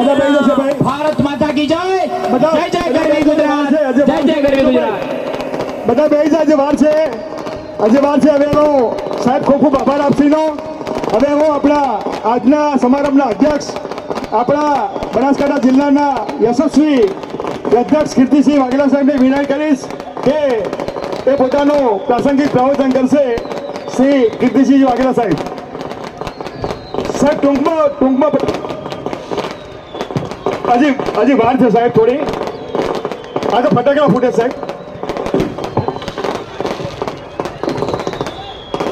બધા ભાઈ જશે ભાઈ. ભારત માતા કી જય. જય જય ગરવી ગુજરાત. જય જય ગરવી ગુજરાત. બધા ભાઈ જાય વાર છે. આજે વાર છે. હવે એનો સાહેબ ખૂબ ખૂબ આભાર આપશીનો હવે હું આપણા આજના સમારંભના અધ્યક્ષ આપણા બનાસકાંઠા જિલ્લાના યશસ્વી અધ્યક્ષ કીર્તિસિંહ વાઘેલા સાહેબને વિનય કરીશ કે એ પોતાનું પ્રાસંગિક પ્રવચન કરશે શ્રી કીર્તિસિંહ વાઘેલા સાહેબ. સાહેબ ટૂંકમાં ટૂંકમાં હજી હજી વાર છે સાહેબ થોડી આ તો ફટાકડા ફૂટે સાહેબ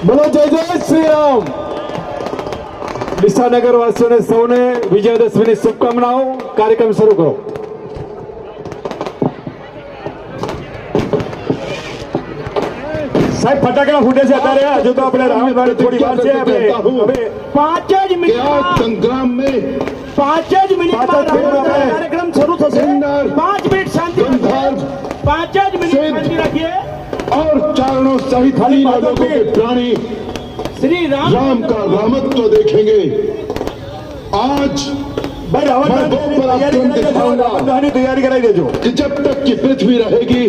બોલો જય જય શ્રી રામ વિસાનગર વાસીઓને સૌને વિજયાદશમીની શુભકામનાઓ કાર્યક્રમ શરૂ કરો સાહેબ ફટાકડા ફૂટે છે અત્યારે હજુ તો આપણે રામભાઈ થોડી વાર છે આપણે હવે પાંચ જ કે रखिए। और चारणों सहित लोगों के प्राणी श्री राम राम का रामत तो देखेंगे। आज तैयारी कराई दे कि जब तक की पृथ्वी रहेगी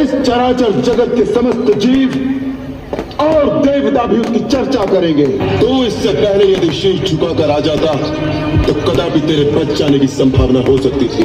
इस चराचर जगत के समस्त जीव और देवता भी उसकी चर्चा करेंगे। तो इससे पहले यदि शीश झुकाकर आ जाता तो कदापि तेरे बच जाने की संभावना हो सकती थी।